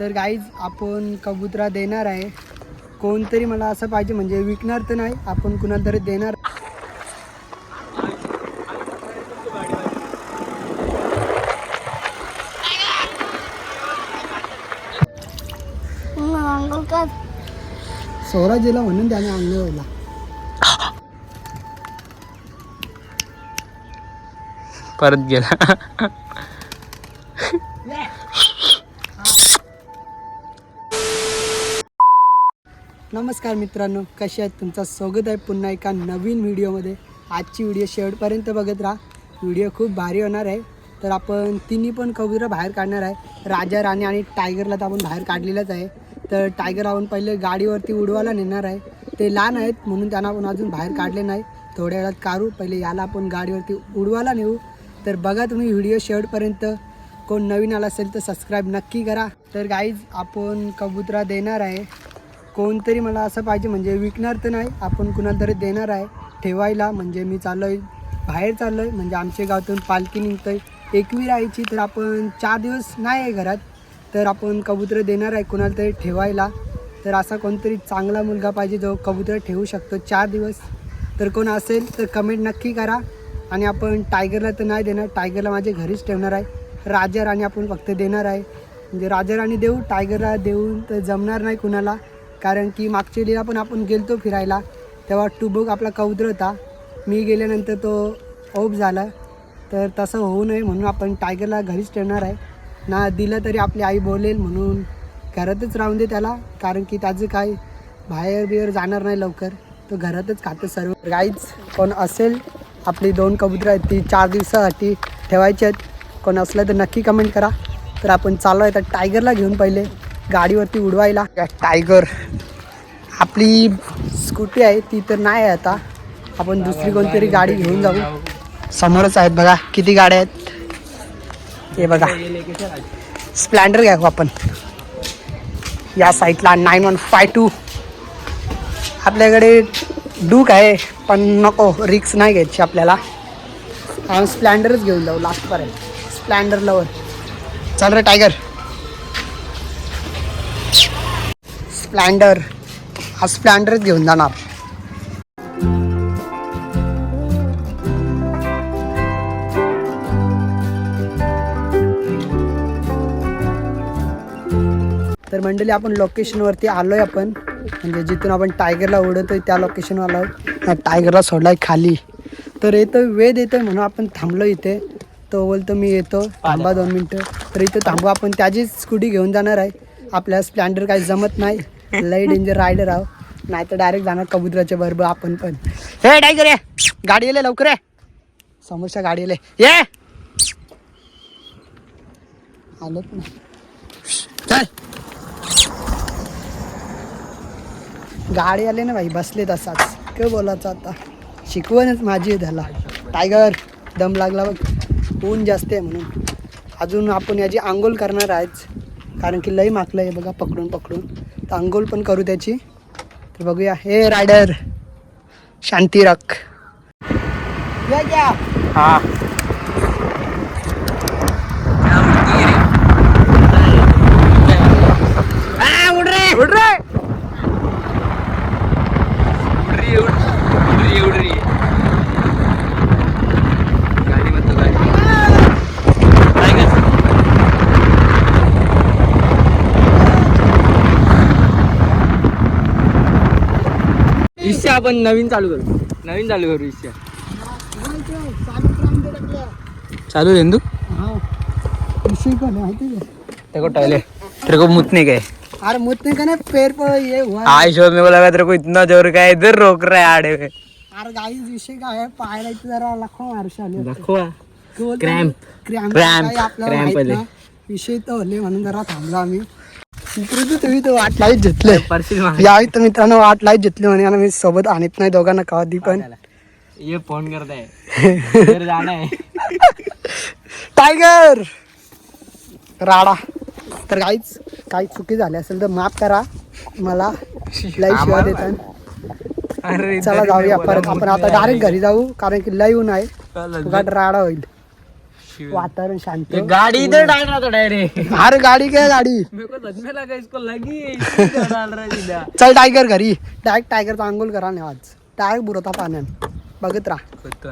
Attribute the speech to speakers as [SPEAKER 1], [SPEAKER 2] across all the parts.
[SPEAKER 1] तर गाईज आपण कबुतरा देणार आहे. कोणतरी मला असं पाहिजे म्हणजे विकणार तर नाही आपण कुणाला तरी देणार. स्वराजीला म्हणून त्याने अंगवला
[SPEAKER 2] परत गेला.
[SPEAKER 1] नमस्कार मित्रांनो कसे आहेत? तुमचं स्वागत आहे पुन्हा एका नवीन व्हिडिओमध्ये. आजची व्हिडिओ शेवटपर्यंत बघत राहा. व्हिडिओ खूप भारी होणार आहे. तर आपण तिन्ही पण कबुतरं बाहेर काढणार आहे. राजा राणी आणि टायगरला तर आपण बाहेर काढलेलंच आहे. तर टायगर आपण पहिले गाडीवरती उडवायला नेणार आहे. ते लहान आहेत म्हणून त्यांना आपण अजून बाहेर काढले नाही. थोड्या वेळात काढू. पहिले याला आपण गाडीवरती उडवायला नेऊ. तर बघा तुम्ही व्हिडिओ शेवटपर्यंत. कोण नवीन आला असेल तर सबस्क्राईब नक्की करा. तर गाईज आपण कबुतरा देणार आहे. कोणतरी मला असं पाहिजे म्हणजे विकणार तर नाही आपण कुणाला तरी देणार आहे ठेवायला म्हणजे मी चाललो आहे बाहेर चाललो आहे म्हणजे आमच्या गावातून पालखी निघतो आहे एकवी राहायची तर आपण चार दिवस नाही आहे घरात तर आपण कबुतर देणार आहे कुणाला तरी ठेवायला. तर असा कोणतरी चांगला मुलगा पाहिजे जो कबुतर ठेवू शकतो चार दिवस. तर कोण असेल तर कमेंट नक्की करा. आणि आपण टायगरला तर नाही देणार टायगरला माझ्या घरीच ठेवणार आहे. राजा राणी आपण फक्त देणार आहे. म्हणजे राजा राणी देऊ टायगरला देऊन तर जमणार नाही कुणाला. कारण की मागच्या वेळेला पण आपण गेलतो फिरायला तेव्हा टुबुक आपला कौद्र होता. मी गेल्यानंतर तो ऑफ झाला. तर तसं होऊ नये म्हणून आपण टायगरला घरीच ठेवणार आहे. ना दिलं तरी आपली आई बोलेल म्हणून घरातच राहून दे त्याला कारण की त्याचं काय बाहेर बिहेर जाणार नाही लवकर. तो घरातच खातं सर्व. गाईच कोण असेल आपली दोन कबुतरं आहेत ती चार दिवसासाठी ठेवायची आहेत. कोण असलं तर नक्की कमेंट करा. तर आपण चालू आहे तर टायगरला घेऊन पहिले. गाडीवरती उडवायला. टायगर. आपली स्कूटी आहे ती तर नाही आहे आता. आपण दुसरी कोणतरी गाडी घेऊन जाऊ. समोरच आहेत बघा किती गाड्या आहेत. हे बघा. स्प्लेंडर घ्या आपण. या साईटला नाईन वन फाय टू आपल्याकडे डूक आहे पण नको रिक्स नाही घ्यायची आपल्याला. आपण स्प्लेंडरच घेऊन जाऊ लास्टपर्यंत स्प्लेंडर लवर चल रे टायगर स्प्लँडर. हा स्प्लँडरच घेऊन जाणार. तर मंडळी आपण लोकेशनवरती आलो आहे आपण. म्हणजे जिथून आपण टायगरला उडवतोय त्या लोकेशनवर आलो टायगरला सोडलाय खाली. तर येतो वेद येतोय म्हणून आपण थांबलो इथे. तो बोलतो मी येतो. थांबा दोन मिनटं. तर इथं थांबू आपण. त्याचीच स्कूटी घेऊन जाणार आहे. आपल्या स्प्लँडर काही जमत नाही. लई डेंजर रायडर आहो. नाही तर डायरेक्ट जाणार कबुतराच्या बरोबर आपण पण. हे टायगर ये. गाडी येले लवकर ये. समोरच्या गाडी येले ये. आलोच ना चल. गाडी आले ना भाई बसले तसाच. काय बोलायचं आता? शिकवणच माझी त्याला. टायगर दम लागला बघ. ऊन जास्त आहे म्हणून. अजून आपण याची आंघोळ करणार आहेच. कारण की लई माकलं आहे बघा पकडून पकडून. आंघोळ पण करू त्याची. तर बघूया. हे रायडर शांती रख. या
[SPEAKER 2] हा
[SPEAKER 1] उड रे
[SPEAKER 2] उड रे उडरी उडरी उडरी गाडी म्हणतो गाडी इच्छा आपण नवीन चालू करू. नवीन चालू करू इच्छा चालू रेंदू
[SPEAKER 1] हाँ है
[SPEAKER 2] को टॉयले तेरे को मुतने गए
[SPEAKER 1] अरे मुझने का ना पैर पर ये हुआ है।
[SPEAKER 2] में बोला तेरे को इतना जोर का है इधर रोक रहा है आड़े में।
[SPEAKER 1] अरे गाईज विषय काय आहे पाहायला इथे जरा लाखो तू आपल्याला
[SPEAKER 2] Cramp
[SPEAKER 1] माहीत
[SPEAKER 2] आले.
[SPEAKER 1] ना. विषय होले म्हणून जरा थांबलो आम्ही. तुम्ही तर वाट लाईत घेतले यावेळी तर मित्रांनो वाट लाईत घेतली म्हणे आणि मी सोबत आणत नाही दोघांना कधी पण.
[SPEAKER 2] ये फोन करता इधर जाना है
[SPEAKER 1] टायगर! राडा. तर काहीच काही चुकी झाली असेल तर माफ करा. मला लई शिवाय देतात चला जाऊया परत. आपण आता डायरेक्ट घरी जाऊ कारण की लई ऊन आहे. फुकट राडा होईल. वातावरण शांत.
[SPEAKER 2] गाड़ी इधर डाल रहा था डायरेक्ट
[SPEAKER 1] अरे गाडी काय गाडी.
[SPEAKER 2] मेरे को सच में लगा इसको लगी. है, इसीलिए डाल रहा है सीधा
[SPEAKER 1] चल टायगर घरी. डायरेक्ट टायगरचा आंघोळ करा नाही आज. डायरेक्ट बुरता पाण्यात. बघत राहा
[SPEAKER 2] चल उठ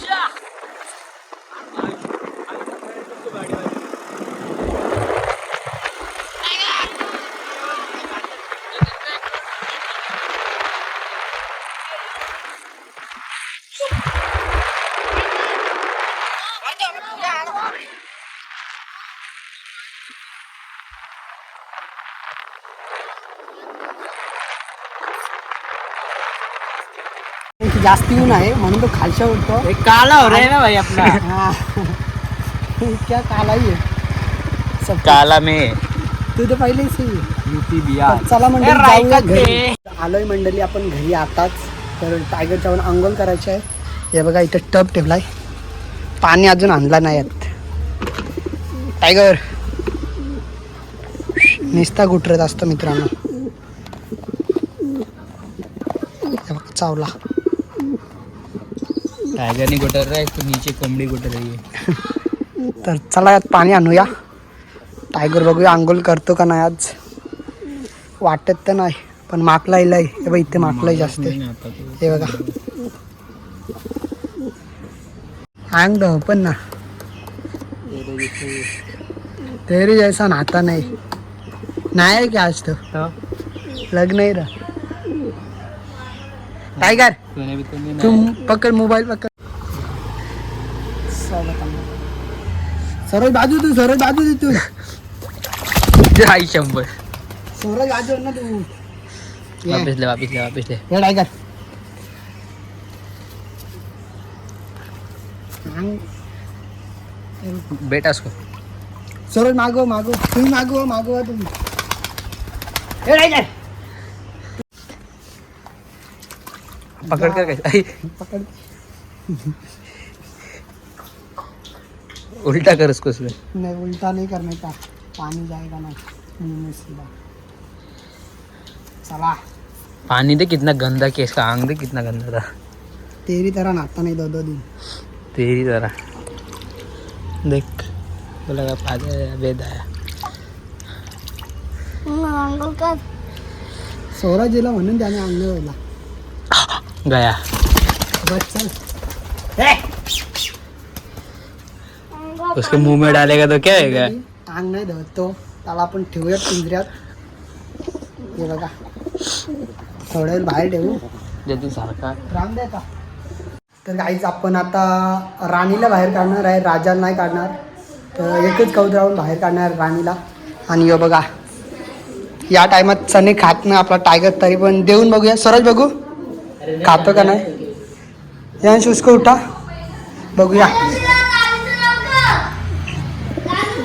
[SPEAKER 2] जा
[SPEAKER 1] जास्त ऊन आहे म्हणून तो खालच्या उठतो
[SPEAKER 2] एक काला हो रहा है ना भाई अपना
[SPEAKER 1] हा. क्या कालाही आहे. सब
[SPEAKER 2] काला में.
[SPEAKER 1] तू तर पहिलेच आहे.
[SPEAKER 2] यूपी बिहार
[SPEAKER 1] चला मंडळी
[SPEAKER 2] ए, रायगड
[SPEAKER 1] जाऊया घरी.
[SPEAKER 2] ते.
[SPEAKER 1] आलोय मंडळी आपण घरी आताच. तर टायगरच्या वर आंघोळ करायचे आहे. हे बघा इथं टब ठेवलाय. पाणी अजून आणला नाही यात टायगर निस्ता गुटरत असतो मित्रांनो. हे बघा, चावला.
[SPEAKER 2] गुटर रहा है इसको नीचे कोमड़ी गुटर रही है
[SPEAKER 1] तर चला यात पाणी आणूया. टायगर बघूया आंघोळ करतो का नाही आज. वाटत तर नाही पण माकला इलाय. हे बघ इथे माकलाय जास्त. आहे. हे बघा. अंग दो पण ना. तेरी जैसा नाता नाही. नाही आहे की आज तो? लग्न ही रहा टाइगर।
[SPEAKER 2] तो
[SPEAKER 1] तुम पकड़ मोबाईल पकड। सरोज बाजू तू सरोज बाजू दे तू।
[SPEAKER 2] आई शंभर?
[SPEAKER 1] सरोज बाजू ना तू। ये।
[SPEAKER 2] वापस ले वापस ले वापस ले।
[SPEAKER 1] ये टाइगर।
[SPEAKER 2] बेटा उसको
[SPEAKER 1] सरोज मागो मागो। तुम्ही मागो मागो तुम्ही ए टाइगर।
[SPEAKER 2] पकड़ कर कैसे आई,
[SPEAKER 1] पकड़
[SPEAKER 2] उल्टा कर उसको उसमें
[SPEAKER 1] नहीं उल्टा नहीं करने का? पानी जाएगा ना मुंह में सीधा चला.
[SPEAKER 2] पानी दे कितना गंदा केस का? आंग दे कितना गंदा था.
[SPEAKER 1] तेरी तरह नहाता नहीं दो दो दिन.
[SPEAKER 2] तेरी तरह. देख बोला का फादर वेद आया
[SPEAKER 1] सोळा जिला म्हणून त्याने अंग
[SPEAKER 2] गया।
[SPEAKER 1] बस चल
[SPEAKER 2] उसके मुंह में डालेगा तो क्या होगा
[SPEAKER 1] अंग नाही धरतो त्याला आपण ठेवूया पिंजऱ्यात. हे बघा. थोड्या वेळ बाहेर ठेवू.
[SPEAKER 2] जल्दी सारखा
[SPEAKER 1] राम का तर काहीच आपण आता राणीला बाहेर काढणार आहे राजाला नाही काढणार. तर एकच कौतरावून बाहेर काढणार राणीला. आणि यो बघा या टायमात चणे खात नाही आपला टायगर तरी पण देऊन बघूया. सरळ बघू. खातो का नाही? या शुष्क उठा. बघूया.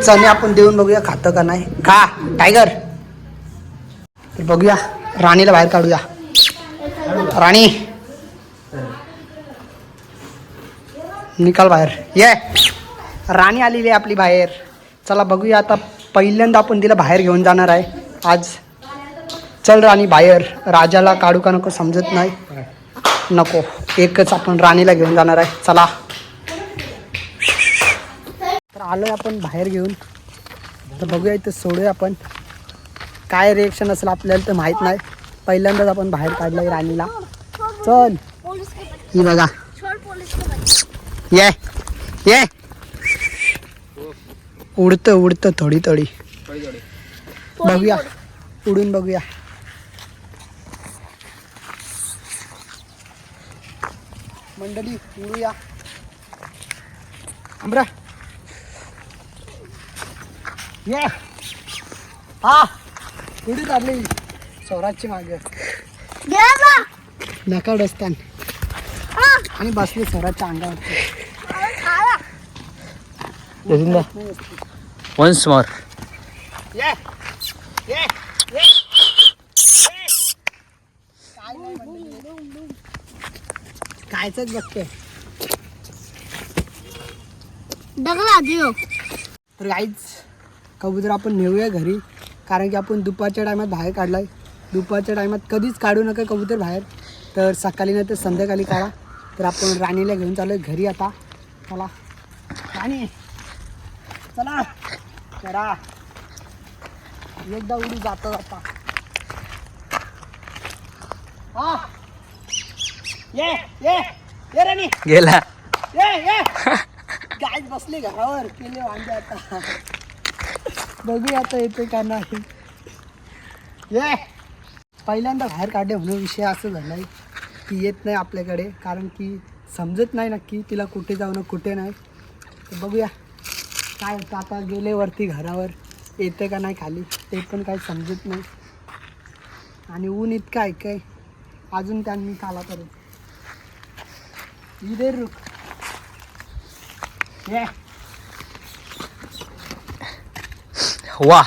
[SPEAKER 1] चणे आपण देऊन बघूया खातं का नाही. खा टायगर तर बघूया राणीला बाहेर काढूया. राणी. निकाल बाहेर. ये. राणी आलेली आहे आपली बाहेर. चला बघूया आता पहिल्यांदा आपण तिला बाहेर घेऊन जाणार आहे. आज चल राणी बाहेर राजाला काढू का नको समजत नाही. नको. एकच आपण राणीला घेऊन जाणार आहे. चला. तर आलोय आपण बाहेर घेऊन. तर बघूया इथं सोडूया आपण. काय रिएक्शन असेल आपल्याला तर माहीत नाही. पहिल्यांदाच आपण बाहेर काढलंय राणीला. चल. ही बघा. ये. ये. उडतं उडतं थोडी थोडी. बघूया. उडून बघूया. मंडळी उडूया. आमरा ये. हा. पुढे चालली स्वराजची मागे. नका डसतान. आणि बसले स्वराजच्या अंगावरती
[SPEAKER 2] जसिंदा वन्स मोर
[SPEAKER 1] ये ये ये काय नाही म्हणलं. कायचंच बघतोय तर काहीच कबूतर आपण नेऊया घरी कारण की आपण दुपारच्या टायमात बाहेर काढलाय. दुपारच्या टायमात कधीच काढू नका कबूतर बाहेर. तर सकाळी नाही तर संध्याकाळी काढा. तर आपण राणीला घेऊन चालू घरी आता. चला. राणी. चला. करा एकदा उडी जाता जाता हा ये ये ये राणी.
[SPEAKER 2] गेला.
[SPEAKER 1] ये ये. काय बसले घरावर केले वांदे आता. बघूया आता येते का नाही. ये. पहिल्यांदा बाहेर काढले म्हणून विषय असं झालाय की येत नाही आपल्याकडे कारण की समजत नाही नक्की तिला कुठे जाऊन कुठे नाही. तर बघूया काय होतं आता गेले वरती घरावर येते का नाही खाली ते पण काही समजत नाही. आणि ऊन इतकं आहे काय? अजून त्यांनी काला करेल इधर रुक ये
[SPEAKER 2] वा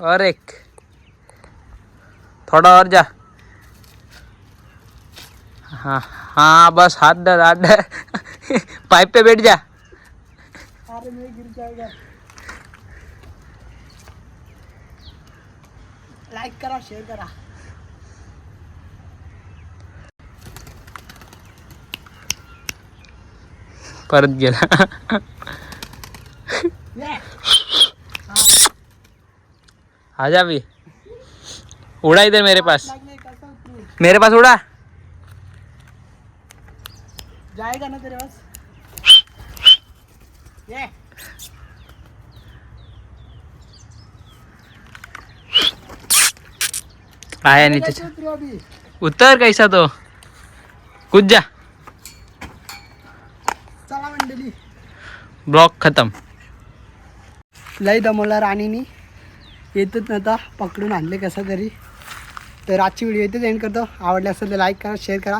[SPEAKER 2] और एक थोड़ा और जा हाँ हाँ बस हाथ डर हाथ डर पाइप पे बैठ जा
[SPEAKER 1] अरे मैं गिर जाएगा लाइक करा शेअर करा
[SPEAKER 2] परत गेला.
[SPEAKER 1] ये
[SPEAKER 2] आजा भी उड़ा इधर मेरे पास. मेरे पास उड़ा.
[SPEAKER 1] जाएगा ना तेरे पास?
[SPEAKER 2] आया नीचे. उतर कैसा तो. कूद जा.
[SPEAKER 1] चला मंडळी.
[SPEAKER 2] ब्लॉक खत्म.
[SPEAKER 1] लय दमवला राणीनी. येतच नव्हता पकडून आणले कसं तरी. तर आजची व्हिडिओ इथेच एंड करतो. आवडले असेल तर लाईक करा शेअर करा.